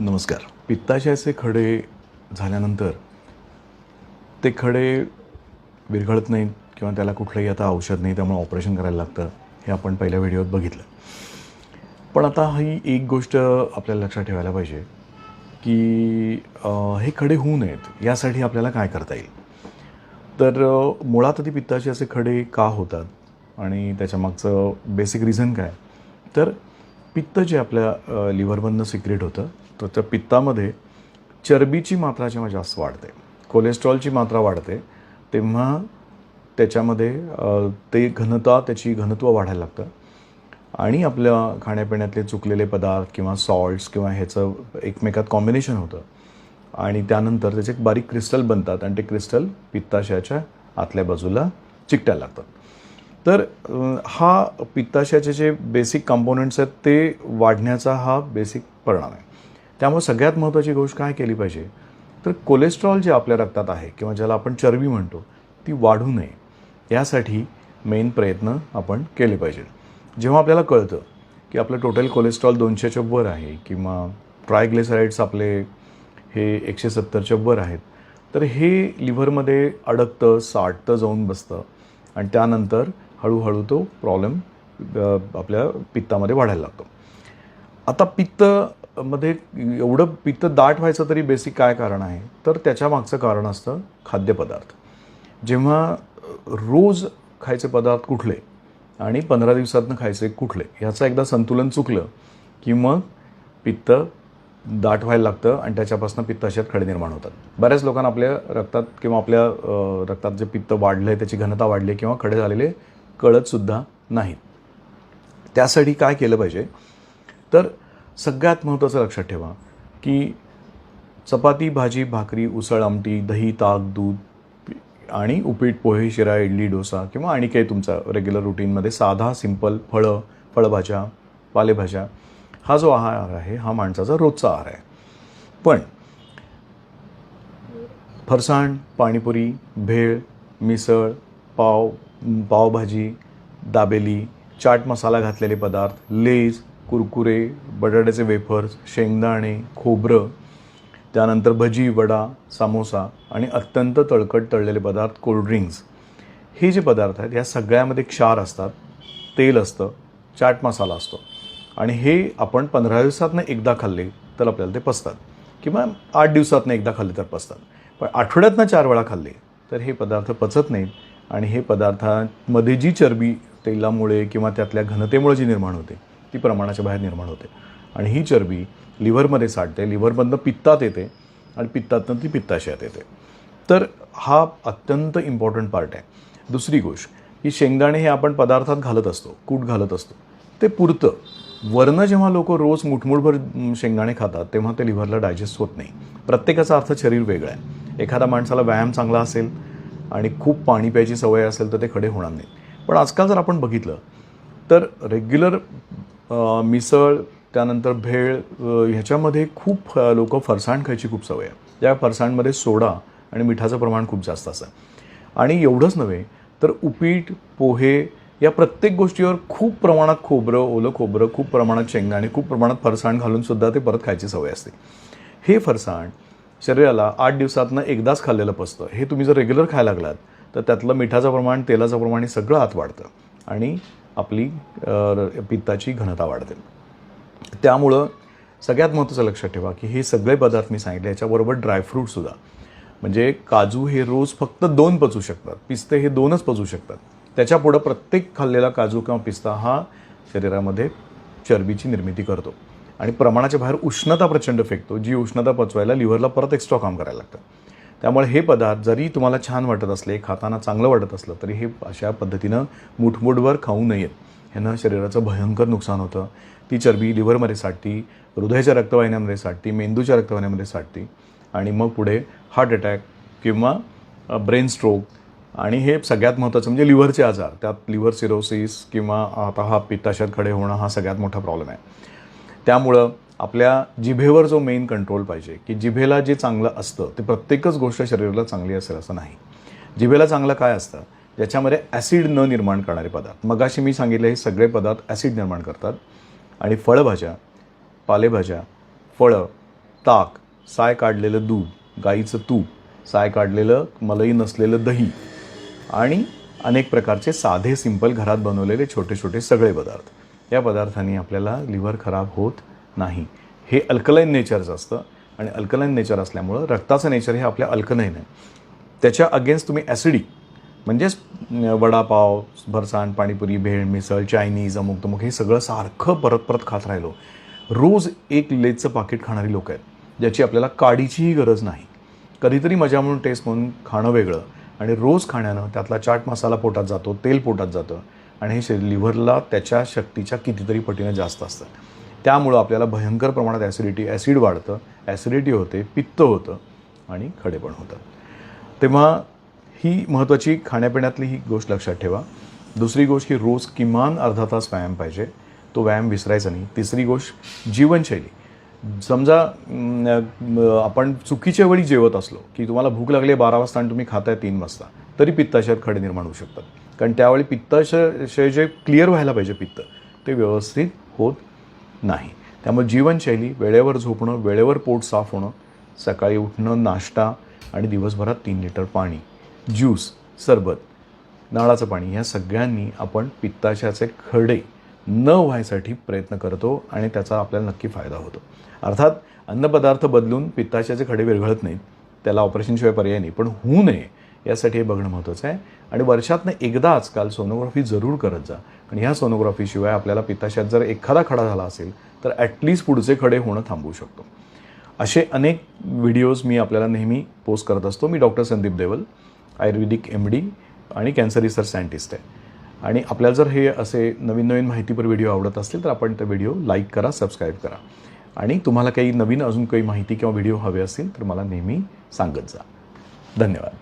नमस्कार. पित्ताशयाचे खडे झाल्यानंतर ते खडे विरघळत नाहीत किंवा त्याला कुठलंही आता औषध नाही त्यामुळे ऑपरेशन करायला लागतं हे आपण पहिल्या व्हिडिओत बघितलं. पण आता ही एक गोष्ट आपल्याला लक्षात ठेवायला पाहिजे की हे खडे होऊ नयेत यासाठी आपल्याला काय करता येईल? तर मुळात आधी पित्ताशयाचे खडे का होतात? आणि त्याच्यामागचं बेसिक रिझन काय? तर पित्त जे आपल्या लिव्हरमधनं सिक्रेट होतं तर त्या पित्तामध्ये चरबीची मात्रा जेव्हा जास्त वाढते कोलेस्ट्रॉलची मात्रा वाढते तेव्हा त्याच्यामध्ये ते घनता त्याची घनत्व वाढायला लागतं. आणि आपल्या खाण्यापिण्यातले चुकलेले पदार्थ किंवा सॉल्ट्स किंवा ह्याचं एकमेकात कॉम्बिनेशन होतं. आणि त्यानंतर त्याचे एक बारीक क्रिस्टल बनतात आणि ते क्रिस्टल पित्ताशयाच्या आतल्या बाजूला चिकटायला लागतात. तर हा पित्ताशयाचे जे बेसिक कंपोनंट्स आहेत ते वाढण्याचा हा बेसिक परिणाम आहे. त्यामुळे सगळ्यात महत्त्वाची गोष्ट काय केली पाहिजे? तर कोलेस्ट्रॉल जे आपल्या रक्तात आहे किंवा ज्याला आपण चरबी म्हणतो ती वाढू नये. यासाठी मेन प्रयत्न आपण केले पाहिजेत जेव्हा आपल्याला कळतं की आपलं टोटल कोलेस्ट्रॉल दोनशेच्या वर आहे किंवा ट्रायग्लिसराईड्स आपले हे एकशे सत्तरच्या वर आहेत तर हे लिव्हरमध्ये अडकतं साठतं जाऊन बसतं. आणि त्यानंतर हळूहळू तो प्रॉब्लेम आपल्या पित्तामध्ये वाढायला लागतो. आता पित्त मध्ये एवढं पित्त दाट व्हायचं तरी बेसिक काय कारण आहे? तर त्याच्या मागचं कारण असतं खाद्यपदार्थ. जेव्हा रोज खायचे पदार्थ कुठले आणि पंधरा दिवसातनं खायचे कुठले ह्याचं एकदा संतुलन चुकलं की मग पित्त दाट व्हायला लागतं आणि त्याच्यापासून पित्ताशयात खडे निर्माण होतात. बऱ्याच लोकांना आपल्या रक्तात किंवा आपल्या रक्तात जे पित्त वाढलं आहे त्याची घनता वाढली किंवा खडे झालेले कळतसुद्धा नाहीत. त्यासाठी काय केलं पाहिजे? तर सगळ्यात महत्त्वाचं लक्षात ठेवा की चपाती भाजी भाकरी उसळ आमटी दही ताक दूध आणि उपीट पोहे शिरा इडली डोसा किंवा आणि काही तुमचा रेग्युलर रुटीनमध्ये साधा सिंपल फळं फळभाज्या पालेभाज्या हा जो आहार आहे हा माणसाचा रोजचा आहार आहे. पण फरसाण पाणीपुरी भेळ मिसळ पाव पावभाजी दाबेली चाट मसाला घातलेले पदार्थ लेज कुरकुरे बटाट्याचे वेफर्स शेंगदाणे खोबरं त्यानंतर भजी वडा सामोसा आणि अत्यंत तळकट तळलेले पदार्थ कोल्ड्रिंक्स हे जे पदार्थ आहेत ह्या सगळ्यामध्ये क्षार असतात तेल असतं चाट मसाला असतो. आणि हे आपण पंधरा दिवसातनं एकदा खाल्ले तर आपल्याला ते पचतात. किंवा आठ दिवसातनं एकदा खाल्ले तर पचतात. पण आठवड्यातनं चार वेळा खाल्ले तर हे पदार्थ पचत नाहीत. आणि हे पदार्थांमध्ये जी चरबी तेलामुळे किंवा त्यातल्या घनतेमुळे जी निर्माण होते ती प्रमाणाच्या बाहेर निर्माण होते. आणि ही चरबी लिव्हरमध्ये साठते लिव्हरमधनं पित्तात येते आणि पित्तातनं ती पित्ताशयात येते. तर हा अत्यंत इम्पॉर्टंट पार्ट आहे. दुसरी गोष्ट की शेंगदाणे हे आपण पदार्थात घालत असतो कूट घालत असतो. ते पुरतं. वरनं जेव्हा लोक रोज मुठमुठभर शेंगदाणे खातात तेव्हा ते लिव्हरला डायजेस्ट होत नाही. प्रत्येकाचा अर्थ शरीर वेगळं आहे. एखाद्या माणसाला व्यायाम चांगला असेल आणि खूप पाणी प्यायची सवय असेल तर ते खडे होणार नाही पण आजकाल जर आपण बघितलं तर रेग्युलर मिसळ त्यानंतर भेळ ह्याच्यामध्ये खूप लोक फरसाण खायची खूप सवय आहे. या फरसाणमध्ये सोडा आणि मिठाचं प्रमाण खूप जास्त असतं. आणि एवढंच नव्हे तर उपीट पोहे या प्रत्येक गोष्टीवर खूप प्रमाणात खोबरं ओलं खोबरं खूप प्रमाणात शेंगदाणे खूप प्रमाणात फरसाण घालून सुद्धा ते परत खायची सवय असते. हे फरसाण शरीराला आठ दिवसातनं एकदाच खाल्लेलं पचतं. हे तुम्ही जर रेग्युलर खायला लागलात तर त्यातलं मिठाचं प्रमाण तेलाचं प्रमाण हे सगळं आत वाढतं आणि आपली पित्ताची घनता वाढते. त्यामुळं सगळ्यात महत्त्वाचं लक्षात ठेवा की हे सगळे पदार्थ मी सांगितले याच्याबरोबर ड्रायफ्रूटसुद्धा म्हणजे काजू हे रोज फक्त दोन पचू शकतात पिस्ते हे दोनच पचू शकतात. त्याच्यापुढं प्रत्येक खाल्लेला काजू किंवा पिस्ता हा शरीरामध्ये चरबीची निर्मिती करतो. आणि प्रमाणाच्या बाहेर उष्णता प्रचंड फेकतो जी उष्णता पचवायला लिव्हरला परत एक्स्ट्रा काम करायला लागतं. त्यामुळे हे पदार्थ जरी तुम्हाला छान वाटत असले खाताना चांगलं वाटत असलं तरी हे अशा पद्धतीनं मुठमुठभर खाऊ नयेत. ह्यानं शरीराचं भयंकर नुकसान होतं. ती चरबी लिव्हरमध्ये साठती हृदयाच्या रक्तवाहिन्यामध्ये साठती मेंदूच्या रक्तवाहिन्यामध्ये साठती आणि मग पुढे हार्ट अटॅक किंवा ब्रेन स्ट्रोक आणि हे सगळ्यात महत्त्वाचं म्हणजे लिव्हरचे आजार. त्यात लिव्हर सिरोसिस किंवा आता हा पित्ताशयात खडे होणं हा सगळ्यात मोठा प्रॉब्लेम आहे. त्यामुळं आपल्या जिभेवर जो मेन कंट्रोल पाहिजे की जिभेला जे चांगलं असतं ते प्रत्येकच गोष्ट शरीराला चांगली असेल असं नाही. जिभेला चांगलं काय असतं? ज्याच्यामध्ये ॲसिड न निर्माण करणारे पदार्थ. मगाशी मी सांगितले हे सगळे पदार्थ ॲसिड निर्माण करतात. आणि फळभाज्या पालेभाज्या फळं ताक साय काढलेलं दूध गाईचं तूप साय काढलेलं मलई नसलेलं दही आणि अनेक प्रकारचे साधे सिंपल घरात बनवलेले छोटे छोटे सगळे पदार्थ. या पदार्थांनी आपल्याला लिव्हर खराब होत नाही. हे अल्कलाईन नेचरचं असतं आणि अल्कलाईन नेचर असल्यामुळं रक्ताचं नेचर हे आपल्या अल्कलाईन आहे. त्याच्या अगेन्स्ट तुम्ही ॲसिडिक म्हणजेच वडापाव भरसाण पाणीपुरी भेळ मिसळ चायनीज अमुक तमुक हे सगळं सारखं परत परत खात राहिलो. रोज एक लेजचं पाकिट खाणारी लोक आहेत ज्याची आपल्याला काडीचीही गरज नाही. कधीतरी मजा म्हणून टेस्ट म्हणून खाणं वेगळं. आणि रोज खाण्यानं त्यातला चाट मसाला पोटात जातो तेल पोटात जातं. आणि हे शरीर लिव्हरला त्याच्या शक्तीच्या कितीतरी पटीनं जास्त असतं. त्यामुळं आपल्याला भयंकर प्रमाणात ॲसिडिटी ॲसिड वाढतं. ॲसिडिटी होते पित्त होतं आणि खडेपण होतं तेव्हा ही महत्त्वाची खाण्यापिण्यातली ही गोष्ट लक्षात ठेवा. दुसरी गोष्ट की रोज किमान अर्धा तास व्यायाम पाहिजे. तो व्यायाम विसरायचा नाही. तिसरी गोष्ट जीवनशैली. समजा आपण चुकीच्या वेळी जेवत असलो की तुम्हाला भूक लागली आहे बारा वाजता आणि तुम्ही खाताय तीन वाजता तरी पित्ताशयात खडे निर्माण होऊ शकतात. कारण त्यावेळी पित्ताशय जे क्लिअर व्हायला पाहिजे पित्त ते व्यवस्थित होत नाही. त्यामुळे जीवनशैली वेळेवर झोपणं वेळेवर पोट साफ होणं सकाळी उठणं नाश्ता आणि दिवसभरात तीन लिटर पाणी ज्यूस सरबत नाळाचं पाणी ह्या सगळ्यांनी आपण पित्ताशयाचे खडे न व्हायसाठी प्रयत्न करतो आणि त्याचा आपल्याला नक्की फायदा होतो. अर्थात अन्नपदार्थ बदलून पित्ताशयाचे खडे विरघळत नाहीत त्याला ऑपरेशनशिवाय पर्याय नाही पण होऊ नये यासाठी हे बघणं महत्त्वाचं आहे. आणि वर्षातनं एकदा आजकाल सोनोग्राफी जरूर करत जा. आणि ह्या सोनोग्राफीशिवाय आपल्याला पित्ताशात जर एखादा खडा झाला असेल तर ॲटलिस्ट पुढचे खडे होणं थांबवू शकतो. असे अनेक व्हिडिओज मी आपल्याला नेहमी पोस्ट करत असतो. मी doctor Sandeep Deval ayurvedic M D आणि कॅन्सर रिसर्च सायंटिस्ट आहे. आणि आपल्याला जर हे असे नवीन नवीन माहितीपर व्हिडिओ आवडत असतील तर आपण ते व्हिडिओ लाईक करा सबस्क्राईब करा. आणि तुम्हाला काही नवीन अजून काही माहिती किंवा व्हिडिओ हवे असतील तर मला नेहमी सांगत जा. धन्यवाद.